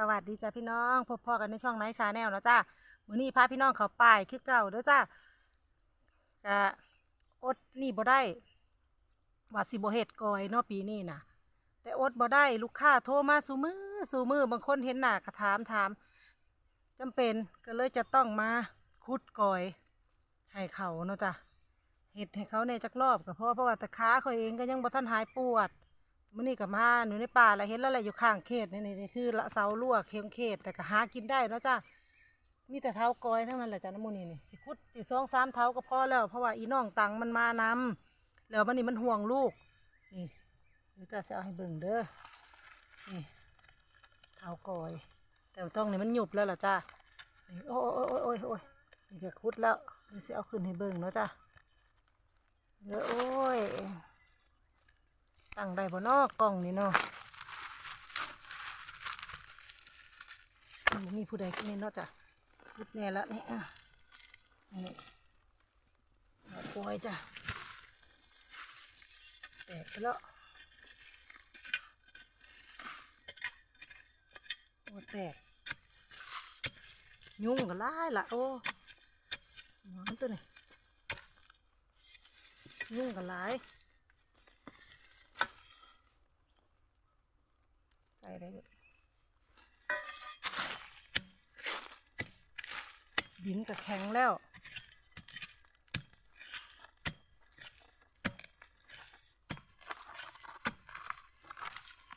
สวัสดีจ้าพี่น้องพบพ่อกันในช่องไนท์ชาแนลนะจ้ามื้อนี้พาพี่น้องเขาป่ายคือเก่าเด้อจ้ากะอดนี่บ่ได้ว่าสิบ่เฮ็ดกอยเนาะปีนี้น่ะ แต่อดบ่ได้ลูกค้าโทรมาสู่มือสู่มือบางคนเห็นหน้าก็ถามถามจำเป็นก็เลยจะต้องมาคุดกอยให้เขาเนาะจ้ะเฮ็ดให้เขาในจักรอบก็เพราะเพราะว่าต่ขาเขาเองก็ยังบ่ทันหายปวด มื่อนี้กับมาหนูในป่าแล้วเห็นแล้วแหละอยู่ข้างเขตนี่นี่นี่คือละเสาลวกเคียงเขตแต่ก็หากินได้เนาะจ้ามีแต่เท้ากอยทั้งนั้นแหละจ้าน้ำมูนี่นี่สิคุดสิสองสามเท้าก็พอแล้วเพราะว่าอีน้องตังมันมานำแล้วมันนี่มันห่วงลูกนี่เดี๋ยวจ้าจะเอาให้เบิ่งเด้อนี่เท้ากอย แต่ต้องนี่มันหยุบแล้วล่ะจ้านี่โอ้ยโอ้ยโอ้ยโอ้ยโอ้ยนี่ก็คุดแล้วเดี๋ยวสิเอาขึ้นให้เบิ่งเนาะจ้าเด้อโอ้ย ตั้งได้บ่นอกกล้องนี่เนาะมีผู้ใดกินนี่เนาะจ้ะพุดแน่ละนี่อะนี่ปล่อยจ้ะแตกไปแล้วโอ้แตก ยุ่งกันหลายละโอ้หวานตัวนี่ยุ่งกันหลาย ใส่ได้เลยดินกับแข็งแล้ว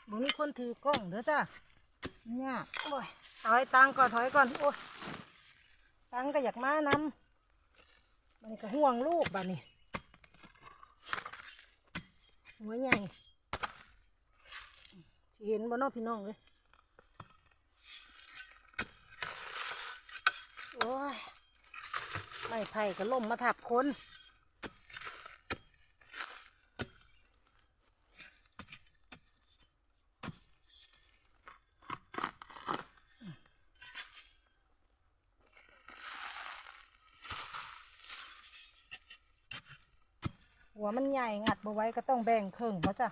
มึงมีคนถือกล้องเด้อจ้ะเนี่ยโอ้ยถอยตังก่อนถอยก่อน โอ้ยตังก็อยากมานำมันก็ห่วงลูกบ้านี่หัวใหญ่ สิเห็นบ่นอพี่น้องเลยโอ้ยไม่ไผ่ก็ล่มมาทับคนหัวมันใหญ่งัดบ่ไว้ก็ต้องแบ่งครึ่งเพราะจ้ะ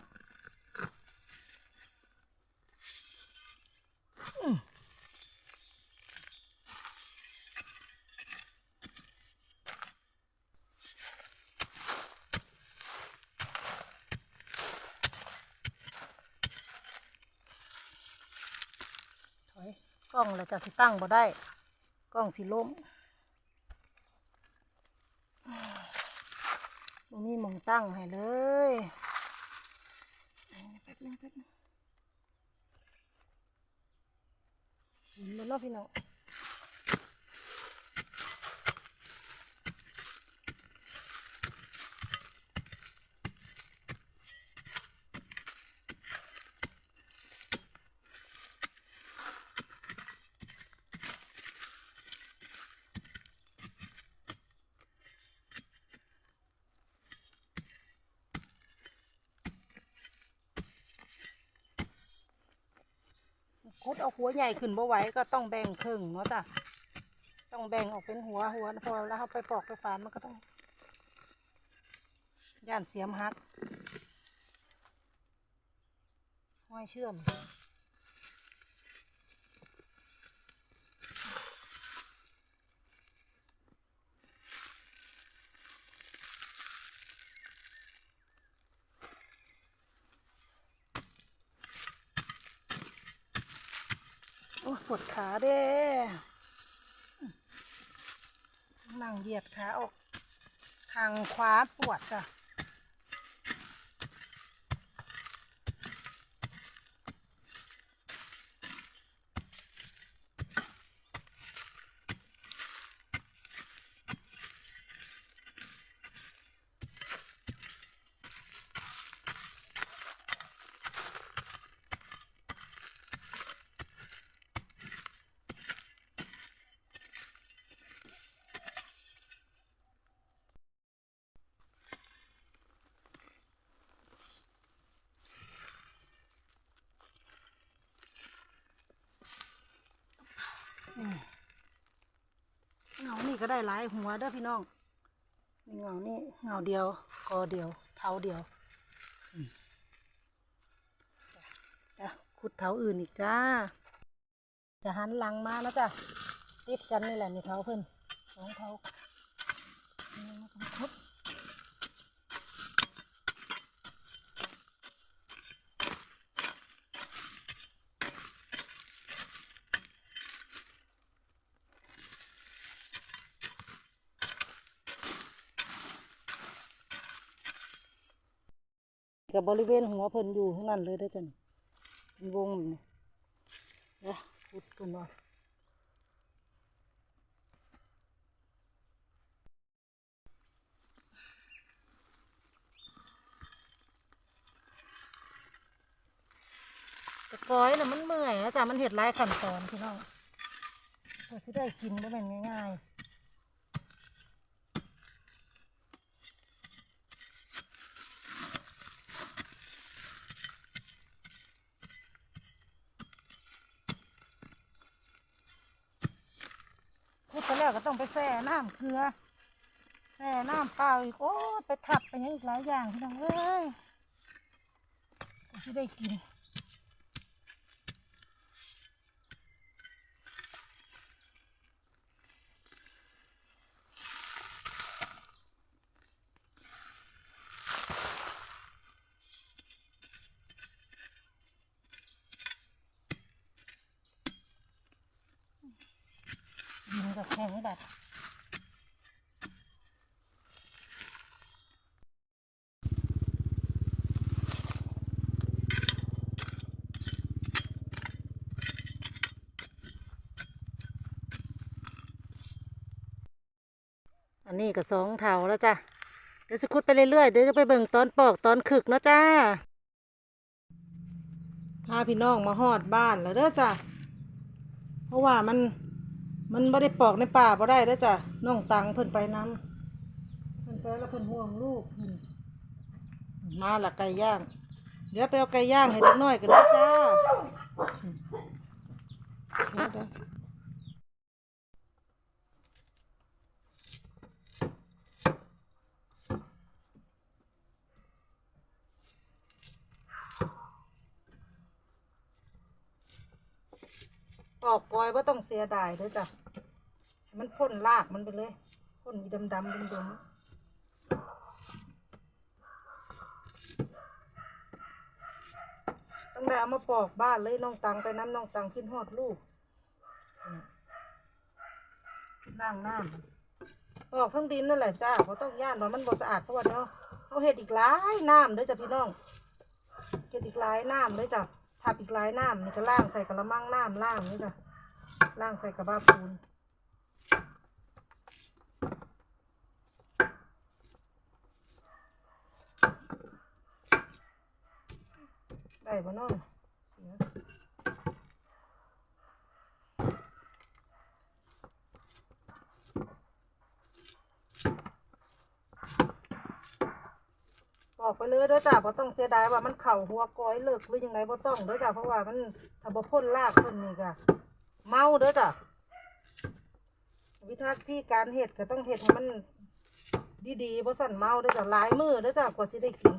ถอยก ล้องแล้วจะสิตั้งบ่ได้ กล้องสิล้มบ่มีหมองตั้งให้เลยแป๊บนึงแป๊บนึงเห็นบ่เนาะพี่น้อง ดเอาหัวใหญ่ขึ้นบ่ไหวก็ต้องแบ่งครึ่งเนาะจ้ะต้องแบ่งออกเป็นหัวหัวพอแล้วเขาไปปอกไปฝานมันก็ต้องย่านเสียมหักห้อยเชื่อม ปวดขาเด้นั่งเหยียดขาออก ทางขวาปวดจ้ะ ก็ได้หลายหัวเด้อพี่น้องนี่เงานี่เงาเดียวกอเดียว เท้าเดียวจ้ะขุดเท้าอื่นอีกจ้าจะหันหลังมาแล้วจ้ะติดกันนี่แหละนี่เท้าเพิ่นสองเท้าครบ กับบริเวณหัวเพิ่นอยู่ข้างนั้นเลยได้จ้ะนี่เป็นวงนี่เดี๋ยวพุดกันหน่อยแตะกร้อยน่ะมันเมื่อยนะจ๊ะมันเห็ดลายขั้นตอนพี่น้องเพื่อที่ได้กินก็เป็นง่ายๆ ไปแล้วก็ต้องไปแช่น้ำเกลือแช่น้ำเปล่าอีกโอ้ไปทับไปยังอีกหลายอย่างพี่น้องเอ้ยที่ได้กิน ดินกับแข็งแบบ อันนี้ก็สองเถาแล้วจ้ะ เดี๋ยวจะคุดไปเรื่อยๆ เดี๋ยวจะไปเบิ่งตอนปอกตอนขึกเนาะจ้า พาพี่น้องมาหอดบ้านแล้วเด้อจ้ะ เพราะว่ามัน มันไม่ได้ปอกในป่าบ่ได้เด้จ้ะน้องตังเพิ่นไปน้ำเพิ่นไปแล้วเพิ่นห่วงลูกมาละไก่ย่าง เดี๋ยวไปเอาไก่ย่างให้เด็กน้อยกันนะจ้า เดี๋ยวเดี๋ยวปอกกอยว่าต้องเสียดายเด้อจ้ะให้มันพ่นรากมันไปเลยพ่นอีดำดำดำดำต้องได้เอามาปอกบ้านเลยน้องตังไปน้ำน้องตังขึ้นหอดลูกล้างน้ำปอกทั้งดินนั่นแหละจ้าเพราต้องย่านว่ามันบ่สะอาดเพราะว่าเนาะเขาเห็ดอีกหลายน้ำเด้อจ้ะพี่น้องเห็ดอีกหลายน้ำเด้อจ้ะ ทับอีกหลายน้ำนี่ก็ล่างใส่กระมังน้ำล่างนี่จ้ะล่างใส่กระบาปูนได้บ่เน้องเสียบ อกไปเลยเด้อจ้าบ่ต้องเสียดายว่ามันเข่าหัวก้อยเลิกหรือยังไงบ่ต้องเด้อจ้าเพราะว่ามันถ้าบ่พ่นรากเพิ่นนี่ก็เมาเด้อจ้าวิธีการเฮ็ดก็ต้องเฮ็ดให้มันดีๆบ่สั่นเมาเด้อจ้าลายมือเด้อจ้ากว่าสิได้กิน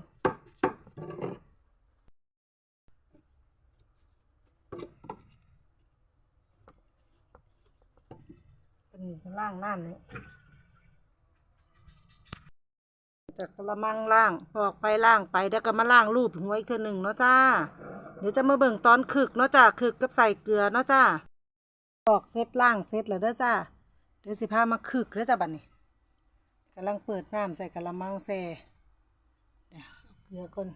เป็นล่างน้ำนี่ จากกระมังล่างปอกไปล่างไปเดี๋ยวก็มาล่างรูปหัวอีกเทือหนึ่งเนาะจ้าเดี๋ยวจะมาเบิ่งตอนขึกเนาะจ้าขึกกับใส่เกลือเนาะจ้าปอกเซตล่างเซตแล้วเด้อจ้าเดี๋ยวสิพามาขึกเด้อจ้าบัดนี้กำลังเปิดน้ำใส่กระมังแซ่เดี๋ยวเกลือก่อน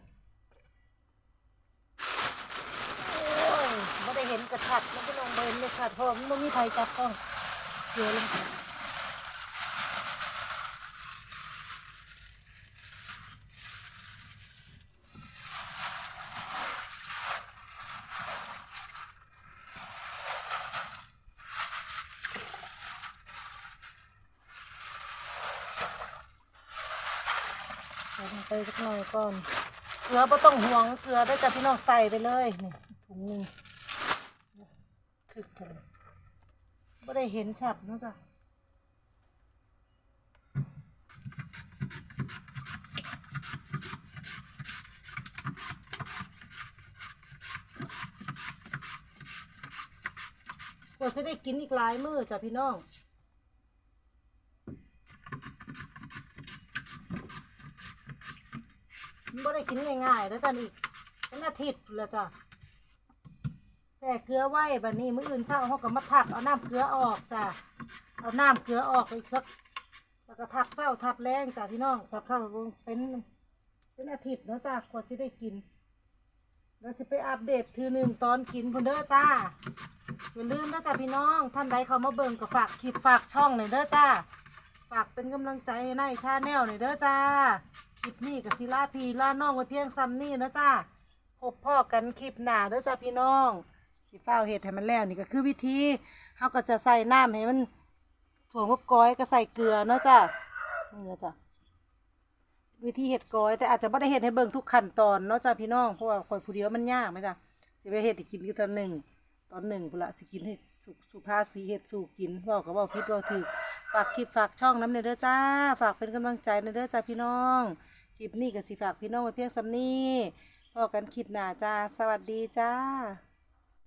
โอ้ยไม่ได้เห็นกระชัดมันก็ลงเบินเลยค่ะพราะว่ามันบ่มีใครจับต้องเกลือลงไป ลงไปสักหน่อยก่อนเกลือไม่ต้องห่วงเกลือได้จากพี่น้องใส่ไปเลยนี่ถุงหนึงคือถุงไม่ได้เห็นชัดนอะจ้ะว่าจะได้กินอีกหลายมื้อจ้ะพี่น้องมันบ่ได้ กินง่ายๆแล้วจ้ะอีกเป็นอาทิตย์แล้วจ้ะแส่เกลือไว้บัดนี้มื้ออื่นเช้าเฮาก็มาทับเอาน้ำเกลือออกจ้ะเอาน้ำเกลือออกอีกสักแล้วก็ทับเศร้าทับแรงจ้ะพี่น้องสับเข้าเป็นเป็นอาทิตย์เนาะจ้ะกว่าสิได้กินแล้วสิไปอัปเดตทีหนึ่งตอนกินพุ่นเด้อจ้าอย่าลืมนะจ้ะพี่น้องท่านใดเขามาเบิ่งก็ฝากคลิปฝากช่องหน่อยเด้อจ้า ฝากเป็นกำลังใจให้ในชาแนลหน่อยเด้อจ้า คลิปนี้กับศิลาพีลาน้องไว้เพียงซ้ำนี่นะจ้าพบพ่อกันคลิปหน้าเด้อจ้าพี่น้องสิฟ้าเห็ดให้มันแล้วนี่ก็คือวิธีเขาก็จะใส่น้ำให้มันถั่วงบก้อยก็ใส่เกลือเนาะจ้านี่นะจ้ะวิธีเห็ดก้อย แต่อาจจะไม่ได้เห็ดให้เบิ่งทุกขั้นตอนเนาะจ้าพี่น้องเพราะว่าคอยผู้เดียวมันยากไหมจ้ะสิไปเห็ดกินคือตอนหนึ่งตอนหนึ่งพุ่นละสิกินให้สุสุภาษีเห็ดสู่กินเว่าก็เว่าพิดเว่าถือฝากคลิปฝากช่องน้ำเนเด้อจ้า ฝากเป็นกำลังใจเนเด้อจ้าพี่น้อง ลิปนี้ก็สิฝากพี่น้องไว้เพียงสำนี้พอกันคลิปหน้าจ้า สวัสดีจ้า